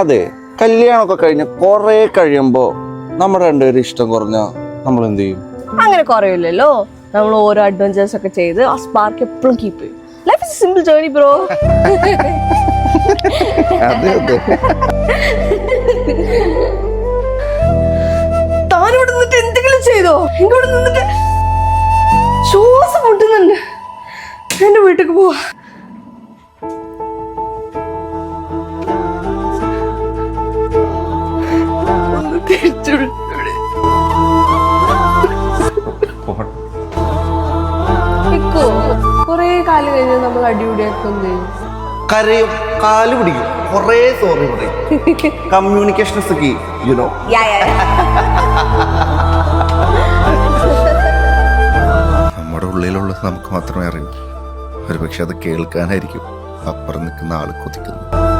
അതെ കല്യാണമൊക്കെ കഴിഞ്ഞ് കുറെ കഴിയുമ്പോ നമ്മുടെ രണ്ടുപേരും ഇഷ്ടം കുറഞ്ഞ നമ്മൾ എന്ത് ചെയ്യും? അങ്ങനെ കുറയില്ലല്ലോ. നമ്മൾ ഓരോ അഡ്വഞ്ചേഴ്സ് ഒക്കെ ചെയ്ത് ആ സ്പാർക്ക് എപ്പോഴും കീപ്പ് ചെയ്യും. Life is simple journey bro അതെ താനിവിടെ നിന്നിട്ട് എന്തെങ്കിലും ചെയ്തോ? ഇങ്ങോട്ട് നിന്നിട്ട് ശ്വാസം പൊട്ടുന്നുണ്ട് എന്റെ വീട്ടിലേക്ക് പോവാ. കുറേ കാലം കഴിഞ്ഞ് നമ്മൾ അടിപൊളിയാക്കും ചെയ്യും കരയും കാൽ പിടിക്കും. കുറേ സോറി പറയും. കമ്മ്യൂണിക്കേഷൻ ഒക്കെ യുനോ നമ്മുടെ ഉള്ളിലുള്ളത് നമുക്ക് മാത്രമേ അറിയൂ. ഒരുപക്ഷെ അത് കേൾക്കാനായിരിക്കും. അപ്പുറം നിൽക്കുന്ന ആൾ കൊതിക്കുന്നു.